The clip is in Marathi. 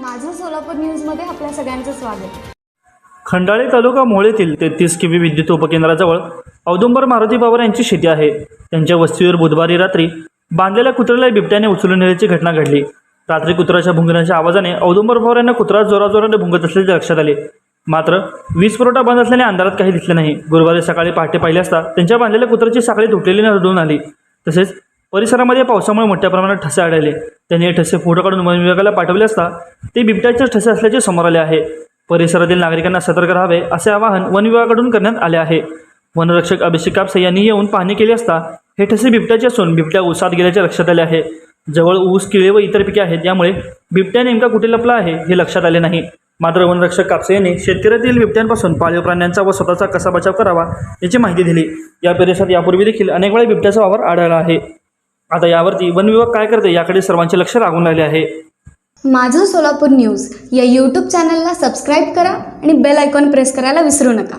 माझं सोलापूर न्यूजमध्ये आपल्या सगळ्यांचं स्वागत. खंडाळी तालुका मोहळेतील तेहतीस केव्ही विद्युत उपकेंद्राजवळ औदुंबर मारुती पवार यांची शेती आहे. त्यांच्या वस्तीवर बुधवारी रात्री बांधलेल्या कुत्र्याला बिबट्याने उचलून नेल्याची घटना घडली. रात्री कुत्र्याच्या भुंगण्याच्या आवाजाने औदुंबर पवार यांना कुत्रा जोराजोराने भुंगत असल्याचे लक्षात आले. मात्र वीज पुरवठा बंद असल्याने अंधारात काही दिसले नाही. गुरुवारी सकाळी पहाटे पाहिले असता त्यांच्या बांधलेल्या कुत्र्याची साखळी तुटलेली आढळून आली. तसेच परिसरामध्ये पावसामुळे मोठ्या प्रमाणात ठसे आढळले. त्यांनी हे ठसे फोटो काढून वन विभागाला पाठवले असता ते बिबट्याचे ठसे असल्याचे समोर आले आहे. परिसरातील नागरिकांना सतर्क राहावे असे आवाहन वन विभागाकडून करण्यात आले आहे. वनरक्षक अभिषेक कापसे यांनी येऊन पाहणी केली असता हे ठसे बिबट्याचे असून बिबट्या ऊसात गेल्याचे लक्षात आले आहे. जवळ ऊस किळे व इतर पिके आहेत यामुळे बिबट्या नेमका कुठे लपला आहे हे लक्षात आले नाही. मात्र वनरक्षक कापसे यांनी शेतकऱ्यातील बिबट्यांपासून पाळीव प्राण्यांचा व स्वतःचा कसा बचाव करावा याची माहिती दिली. या परिसरात यापूर्वी देखील अनेक वेळा बिबट्याचा वावर आढळला आहे. आता यावरती वन विभाग काय करते याकडे सर्वांचे लक्ष लागून राहिले आहे. माझं सोलापूर न्यूज या यूट्यूब चॅनलला सबस्क्राईब करा आणि बेल आयकॉन प्रेस करायला विसरू नका.